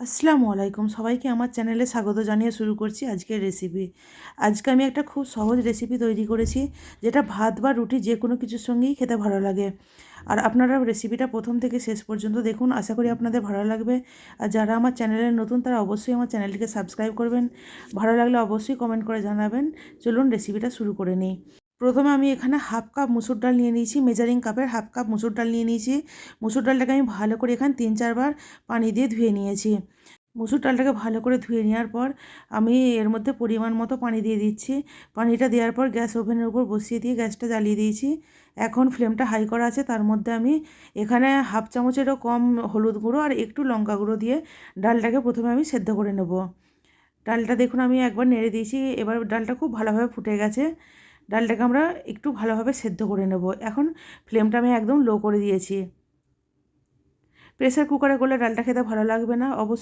আসসালামু আলাইকুম। সবাইকে আমার চ্যানেলে স্বাগত জানিয়ে শুরু করছি আজকের রেসিপি আজকে আমি একটা খুব সহজ রেসিপি তৈরি করেছি, যেটা ভাত বা রুটি যে কোনো কিছুর সঙ্গেই খেতে ভালো লাগে। আর আপনারা রেসিপিটা প্রথম থেকে শেষ পর্যন্ত দেখুন, আশা করি আপনাদের ভালো লাগবে। আর যারা আমার চ্যানেলে নতুন, তারা অবশ্যই আমার চ্যানেলটিকে সাবস্ক্রাইব করবেন। ভালো লাগলে অবশ্যই কমেন্ট করে জানাবেন। চলুন রেসিপিটা শুরু করে নিই। প্রথমে আমি এখানে হাফ কাপ মুসুর ডাল নিয়ে নিয়েছি মেজারিং কাপের হাফ কাপ মুসুর ডাল নিয়ে নিয়েছি। মুসুর ডালটাকে আমি ভালো করে এখানে তিন চারবার পানি দিয়ে ধুয়ে নিয়েছি। মুসুর ডালটাকে ভালো করে ধুয়ে নেওয়ার পর আমি এর মধ্যে পরিমাণ মতো পানি দিয়ে দিচ্ছি। পানিটা দেওয়ার পর গ্যাস ওভেনের উপর বসিয়ে দিয়ে গ্যাসটা জ্বালিয়ে দিয়েছি। এখন ফ্লেমটা হাই করা আছে, তার মধ্যে আমি এখানে হাফ চামচেরও কম হলুদ গুঁড়ো আর একটু লঙ্কা গুঁড়ো দিয়ে ডালটাকে প্রথমে আমি সেদ্ধ করে নেব। ডালটা দেখুন আমি একবার নেড়ে দিয়েছি, এবার ডালটা খুব ভালোভাবে ফুটে গেছে। ডালটাকে আমরা একটু ভালোভাবে সেদ্ধ করে নেব। এখন ফ্লেমটা আমি একদম লো করে দিয়েছি। প্রেসার কুকারে করলে ডালটা খেতে ভালো লাগবে না, অবশ্যই